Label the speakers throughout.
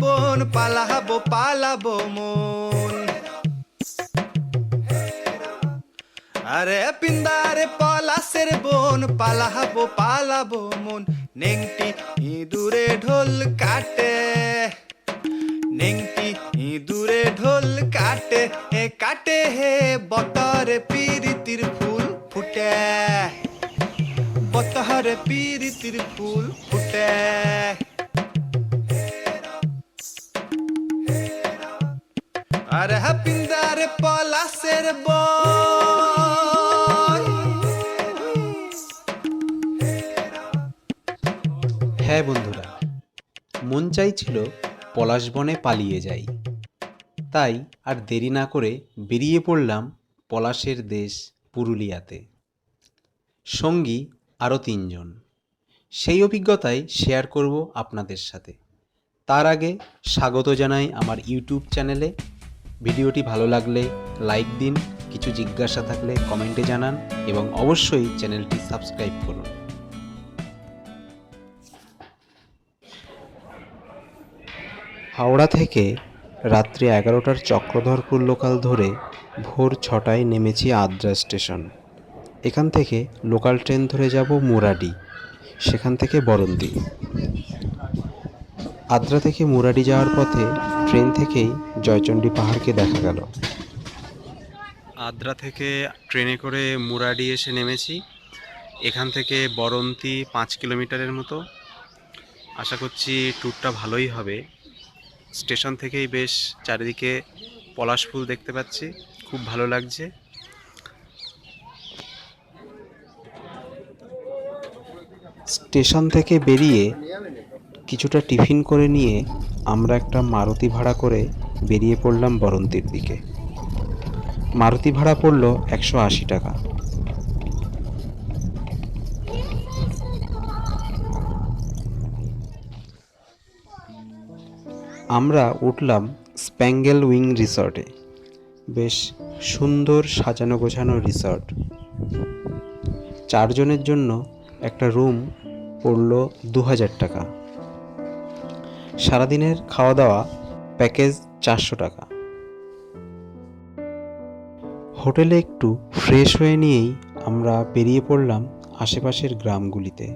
Speaker 1: বোন, পালাবো পালাবো মন। আরে পিন্দারে পলাশের বোন, পালাবো পালাবো মন। নেংটি ইঁদুরে ঢোল কাটে, নেংটি ইঁদুরে ঢোল কাটে, এ কাটে হে বতরে পিরিতির ফুল ফুটে। বতরে পিরিতির ফুল ফুটে। আরে পলাশের
Speaker 2: হ্যাঁ বন্ধুরা, মন চাইছিল পলাশ বনে পালিয়ে যাই। তাই আর দেরি না করে বেরিয়ে পড়লাম পলাশের দেশ পুরুলিয়াতে। সঙ্গী আরও তিনজন। সেই অভিজ্ঞতাই শেয়ার করব আপনাদের সাথে। তার আগে স্বাগত জানাই আমার ইউটিউব চ্যানেলে ভিডিওটি ভালো লাগলে লাইক দিন, কিছু জিজ্ঞাসা থাকলে কমেন্টে জানান এবং অবশ্যই চ্যানেলটি সাবস্ক্রাইব করুন। হাওড়া থেকে রাত্রি এগারোটার চক্রধরপুর লোকাল ধরে ভোর ছটায় নেমেছি আদ্রা স্টেশন। এখান থেকে লোকাল ট্রেন ধরে যাব মুরাডি, সেখান থেকে বরন্দি। আদ্রা থেকে মুরাডি যাওয়ার পথে ট্রেন থেকেই জয়চণ্ডী পাহাড়কে দেখা গেল। আদ্রা থেকে ট্রেনে করে মুরাডি এসে নেমেছি। এখান থেকে বরন্তি পাঁচ কিলোমিটারের মতো। আশা করছি ট্যুরটা ভালোই হবে। স্টেশন থেকেই বেশ চারিদিকে পলাশ ফুল দেখতে পাচ্ছি। খুব ভালো লাগছে। স্টেশন থেকে বেরিয়ে কিছুটা টিফিন করে নিয়ে আমরা একটা মারুতি ভাড়া করে বেরিয়ে পড়লাম বরন্তির দিকে। মারুতি ভাড়া পড়ল একশো আশি টাকা। আমরা উঠলাম স্প্যাঙ্গেল উইং রিসর্টে। বেশ সুন্দর সাজানো গোছানো রিসর্ট। চারজনের জন্য একটা রুম পড়ল দু হাজার টাকা। সারাদিনের খাওয়া দাওয়া, প্যাকেজ চারশো টাকা। হোটেলে একটু ফ্রেশ হয়ে নিয়েই আমরা বেরিয়ে পড়লাম আশেপাশের গ্রামগুলিতে।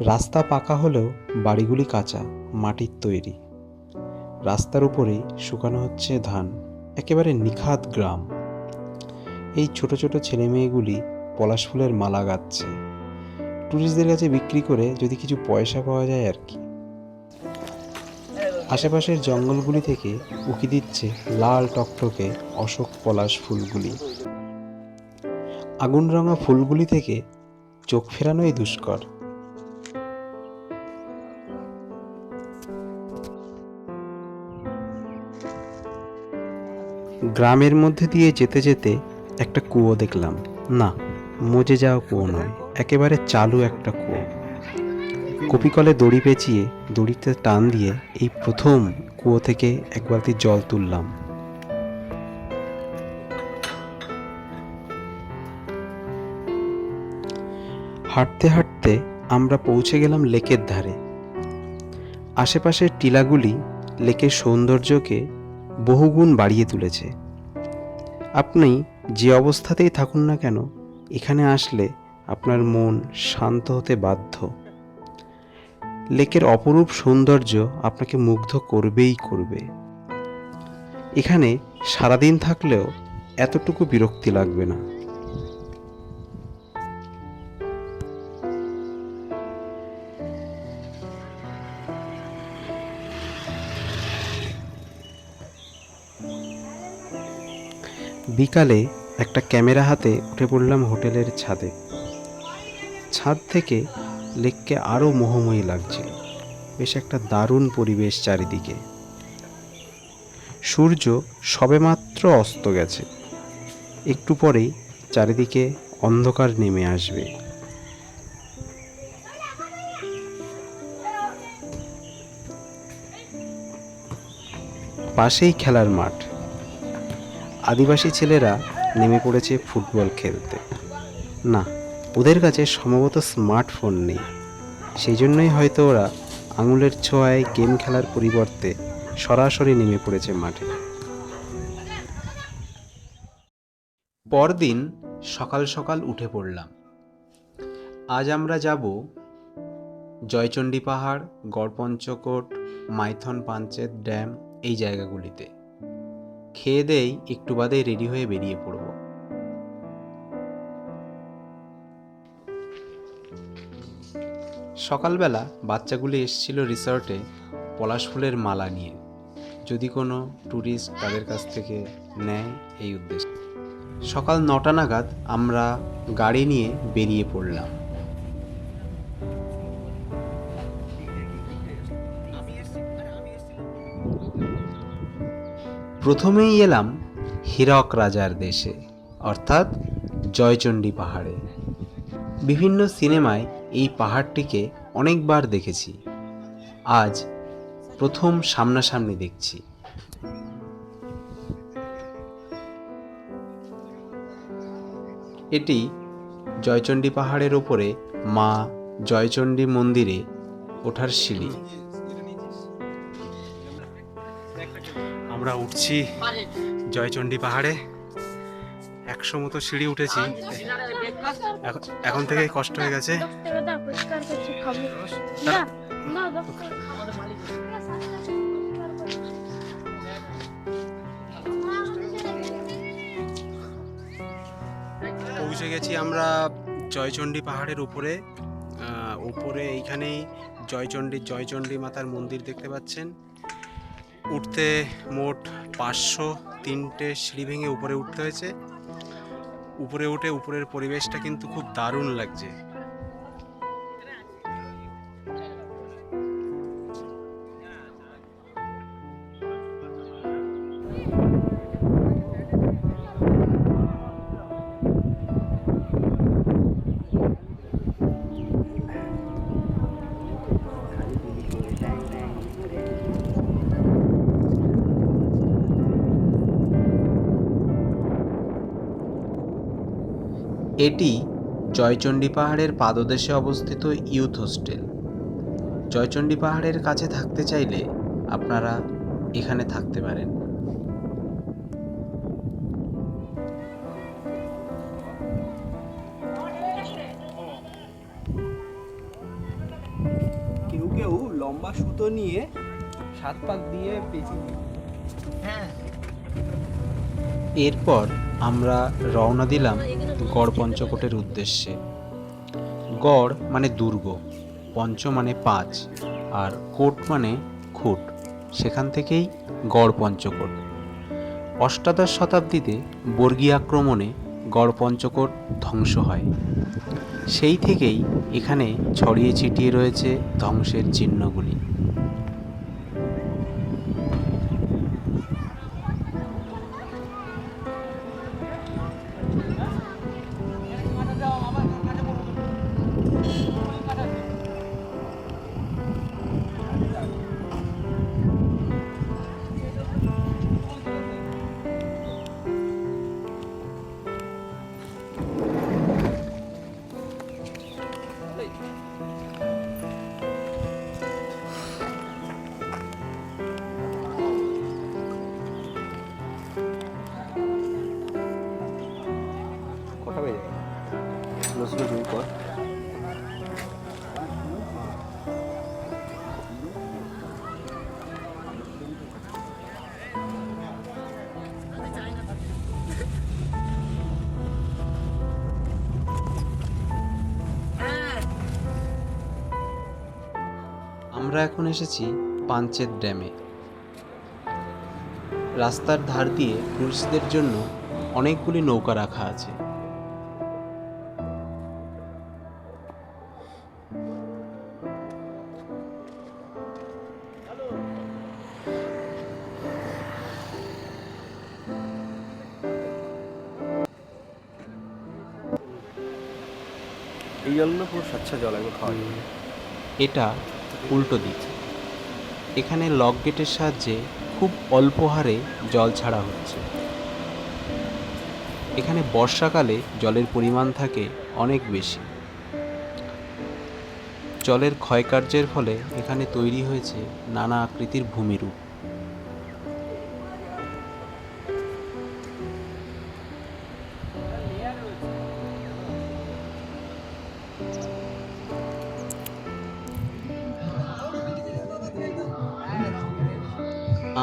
Speaker 2: রাস্তা পাকা হলেও বাড়িগুলি কাঁচা, মাটির তৈরি। রাস্তার উপরেই শুকানো হচ্ছে ধান, একেবারে নিখাত গ্রাম। এই ছোট ছোট ছেলে মেয়েগুলি পলাশ ফুলের মালা গাচ্ছে। ট্যুরিস্টদের কাছে বিক্রি করে যদি কিছু পয়সা পাওয়া যায় আর কি। আশেপাশের জঙ্গলগুলি থেকে উকি দিচ্ছে লাল টকটকে অশোক পলাশ ফুলগুলি। আগুন রঙা ফুলগুলি থেকে চোখ ফেরানোই দুষ্কর। গ্রামের মধ্যে দিয়ে যেতে যেতে একটা কুয়ো দেখলাম। না, মজে যাওয়া কুয়ো নয়, একেবারে চালু একটা কুয়ো। কপিকলে দড়ি পেঁচিয়ে দড়িতে টান দিয়ে এই প্রথম কুয়ো থেকে এক বালতি জল তুললাম। হাঁটতে হাঁটতে আমরা পৌঁছে গেলাম লেকের ধারে। আশেপাশের টিলাগুলি লেকের সৌন্দর্যকে বহুগুণ বাড়িয়ে তুলেছে। আপনি যে অবস্থাতেই থাকুন না কেন, এখানে আসলে আপনার মন শান্ত হতে বাধ্য। লেকের অপরূপ সৌন্দর্য আপনাকে মুগ্ধ করবেই করবে। এখানে সারাদিন থাকলেও এতটুকু বিরক্তি লাগবে না। বিকালে একটা ক্যামেরা হাতে উঠে পড়লাম হোটেলের ছাদে। ছাদ থেকে লেককে আরও মোহময়ী লাগছিল বেশ একটা দারুণ পরিবেশ চারিদিকে। সূর্য সবেমাত্র অস্ত গেছে। একটু পরেই চারিদিকে অন্ধকার নেমে আসবে। পাশেই খেলার মাঠ। আদিবাসী ছেলেরা নেমে পড়েছে ফুটবল খেলতে। না ওদের কাছে সম্ভবত স্মার্টফোন নেই। সেই জন্যই হয়তো ওরা আঙুলের ছোঁয়ায় গেম খেলার পরিবর্তে সরাসরি নেমে পড়েছে মাঠে। পরদিন সকাল সকাল উঠে পড়লাম। আজ আমরা যাব জয়চণ্ডী পাহাড়, গড়পঞ্চকোট, মাইথন পাঞ্চেত ড্যাম এই জায়গাগুলিতে। খেয়ে দেই একটু বাদেই রেডি হয়ে বেরিয়ে পড়ব। সকালবেলা বাচ্চাগুলি এসেছিল রিসর্টে পলাশ ফুলের মালা নিয়ে। যদি কোনো ট্যুরিস্ট তাদের কাছ থেকে নেয় এই উদ্দেশ্যে। সকাল নটা নাগাদ আমরা গাড়ি নিয়ে বেরিয়ে পড়লাম। প্রথমেই এলাম হীরক রাজার দেশে, অর্থাৎ জয়চণ্ডী পাহাড়ে। বিভিন্ন সিনেমায় এই পাহাড়টিকে অনেকবার দেখেছি। আজ প্রথম সামনাসামনি দেখছি। এটি জয়চণ্ডী পাহাড়ের ওপরে মা জয়চণ্ডী মন্দিরে ওঠার সিঁড়ি। আমরা উঠছি জয়চণ্ডী পাহাড়ে। একশো মতো সিঁড়ি উঠেছি। এখন- থেকে কষ্ট হয়ে গেছে। পৌঁছে গেছি আমরা জয়চণ্ডী পাহাড়ের উপরে। উপরে এইখানেই জয়চণ্ডী জয়চণ্ডী মাতার মন্দির দেখতে পাচ্ছেন। উঠতে মোট পাঁচশো তিনটে সিঁড়ি ভেঙে উপরে উঠতে হয়েছে। উপরে উঠে উপরের পরিবেশটা কিন্তু খুব দারুণ লাগছে। এটি জয়চণ্ডী পাহাড়ের পাদদেশে অবস্থিত ইউথ হোস্টেল। জয়চণ্ডী পাহাড়ের কাছে থাকতে চাইলে আপনারা এখানে থাকতে পারেন।
Speaker 1: কেউ কেউ লম্বা সুতো নিয়ে সাত পাক দিয়ে পেঁচিয়ে দিই
Speaker 2: এরপর আমরা রওনা দিলাম গড় পঞ্চকোটের উদ্দেশ্যে। গড় মানে দুর্গ, পঞ্চ মানে পাঁচ, আর কোট মানে খুঁট। সেখান থেকেই গড় পঞ্চকোট। অষ্টাদশ শতাব্দীতে বর্গী আক্রমণে গড় পঞ্চকোট ধ্বংস হয়। সেই থেকেই এখানে ছড়িয়ে ছিটিয়ে রয়েছে ধ্বংসের চিহ্নগুলি। আমরা এখন এসেছি পাঞ্চেত ড্যামে। রাস্তার ধার দিয়ে টুরিস্টদের জন্য অনেকগুলি নৌকা রাখা আছে।
Speaker 1: এই জলগুলো পুরো স্বচ্ছ জল খাওয়া যাবে।
Speaker 2: এটা উল্টো দিক। এখানে লক গেটের সাহায্যে খুব অল্প হারে জল ছাড়া হচ্ছে। এখানে বর্ষাকালে জলের পরিমাণ থাকে অনেক বেশি। জলের ক্ষয়কার্যের ফলে এখানে তৈরি হয়েছে নানা আকৃতির ভূমিরূপ।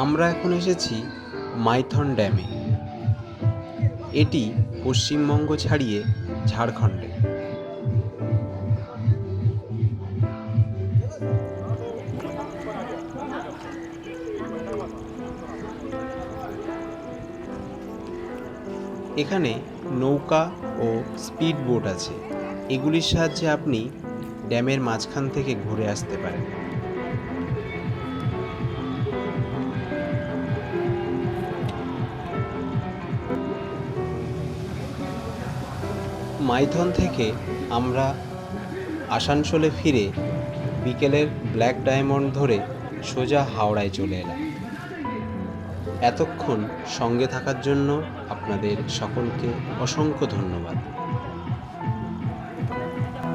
Speaker 2: আমরা এখন এসেছি মাইথন ড্যামে। এটি পশ্চিমবঙ্গ ছাড়িয়ে ঝাড়খণ্ডে। এখানে নৌকা ও স্পিড বোট আছে। এগুলির সাহায্যে আপনি ড্যামের মাঝখান থেকে ঘুরে আসতে পারেন। মাইথন থেকে আমরা আসানসোলে ফিরে বিকেলের ব্ল্যাক ডায়মন্ড ধরে সোজা হাওড়ায় চলে এলাম। এতক্ষণ সঙ্গে থাকার জন্য আপনাদের সকলকে অসংখ্য ধন্যবাদ।